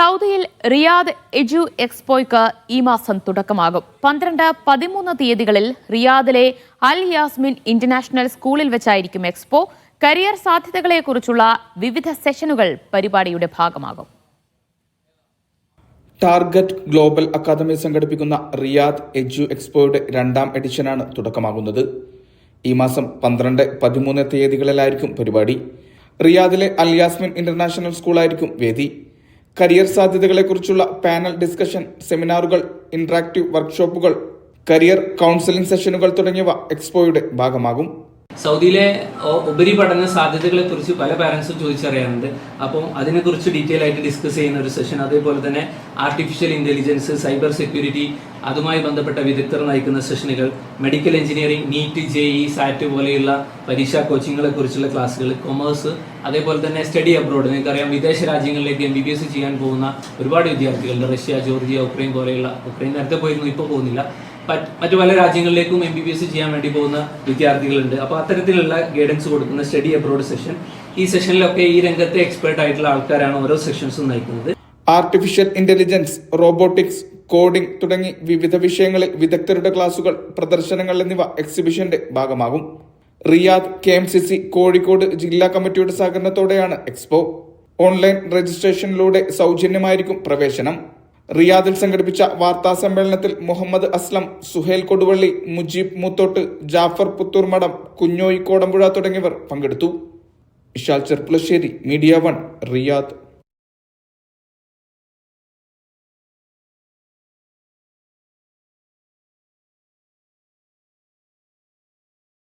സൗദിയിൽ റിയാദ് എജു എക്സ്പോയ്ക്ക് ഈ മാസം തുടക്കമാകും. പന്ത്രണ്ട് പതിമൂന്ന് തീയതികളിൽ റിയാദിലെ അൽ യാസ്മിൻ ഇന്റർനാഷണൽ സ്കൂളിൽ വെച്ചായിരിക്കും എക്സ്പോ. കരിയർ സാധ്യതകളെക്കുറിച്ചുള്ള വിവിധ സെഷനുകൾ പരിപാടിയുടെ ഭാഗമാകും. ടാർഗറ്റ് ഗ്ലോബൽ അക്കാദമി സംഘടിപ്പിക്കുന്ന റിയാദ് എജു എക്സ്പോയുടെ രണ്ടാം എഡിഷനാണ് തുടക്കമാകുന്നത്. ഈ മാസം പന്ത്രണ്ട് പതിമൂന്ന് തീയതികളിലായിരിക്കും പരിപാടി. റിയാദിലെ അൽ യാസ്മിൻ ഇന്റർനാഷണൽ സ്കൂളായിരിക്കും വേദി. കരിയർ സാധ്യതകളെക്കുറിച്ചുള്ള പാനൽ ഡിസ്കഷൻ സെമിനാറുകൾ ഇന്ററാക്റ്റീവ് വർക്ക്ഷോപ്പുകൾ കരിയർ കൗൺസിലിംഗ് സെഷനുകൾ തുടങ്ങിയവ എക്സ്പോയുടെ ഭാഗമാകും. സൗദിയിലെ ഉപരിപഠന സാധ്യതകളെ കുറിച്ച് പല പാരന്റ്സും ചോദിച്ചറിയാറുണ്ട് അപ്പം അതിനെക്കുറിച്ച് ഡീറ്റെയിൽ ആയിട്ട് ഡിസ്കസ് ചെയ്യുന്ന ഒരു സെഷൻ അതേപോലെ തന്നെ ആർട്ടിഫിഷ്യൽ ഇന്റലിജൻസ് സൈബർ സെക്യൂരിറ്റി അതുമായി ബന്ധപ്പെട്ട വിദഗ്ധർ നയിക്കുന്ന സെഷനുകൾ medical engineering NEET J E SAT പോലെയുള്ള പരീക്ഷാ കോച്ചിങ്ങുകളെ കുറിച്ചുള്ള ക്ലാസ്സുകൾ കൊമേഴ്സ് അതേപോലെ തന്നെ സ്റ്റഡി അബ്രോഡ് നിങ്ങൾക്കറിയാം വിദേശ രാജ്യങ്ങളിലേക്ക് എം ബി ബി എസ് ചെയ്യാൻ പോകുന്ന ഒരുപാട് വിദ്യാർത്ഥികളുണ്ട്. റഷ്യ ജോർജിയ ഉക്രൈൻ പോലെയുള്ള ഉക്രൈൻ നേരത്തെ പോയിരുന്നു ഇപ്പോൾ പോകുന്നില്ല. മറ്റു പല രാജ്യങ്ങളിലേക്കും എം ബി ബി എസ് ചെയ്യാൻ വേണ്ടി പോകുന്ന വിദ്യാർത്ഥികളുണ്ട്. അപ്പോൾ അത്തരത്തിലുള്ള ഗൈഡൻസ് കൊടുക്കുന്ന സ്റ്റഡി അബ്രോഡ് സെഷൻ ഈ സെഷനിലൊക്കെ ഈ രംഗത്തെ എക്സ്പെർട്ട് ആയിട്ടുള്ള ആൾക്കാരാണ് ഓരോ സെഷൻസും നയിക്കുന്നത്. ആർട്ടിഫിഷ്യൽ ഇന്റലിജൻസ് റോബോട്ടിക്സ് കോഡിംഗ് തുടങ്ങി വിവിധ വിഷയങ്ങളിൽ വിദഗ്ധരുടെ ക്ലാസുകൾ പ്രദർശനങ്ങൾ എന്നിവ എക്സിബിഷന്റെ ഭാഗമാകും. Riyadh K M C C Kozhikode ജില്ലാ കമ്മിറ്റിയുടെ സഹകരണത്തോടെയാണ് എക്സ്പോ ഓൺലൈൻ രജിസ്ട്രേഷനിലൂടെ സൗജന്യമായിരിക്കും പ്രവേശനം. റിയാദിൽ സംഘടിപ്പിച്ച വാർത്താ സമ്മേളനത്തിൽ മുഹമ്മദ് അസ്ലം സുഹേൽ കൊടുവള്ളി മുജീബ് മൂത്തോട്ട് ജാഫർ പുത്തൂർ മഠം കുഞ്ഞോയി കോടമ്പുഴ തുടങ്ങിയവർ പങ്കെടുത്തു. Vishal Cherpulassery media one Riyadh.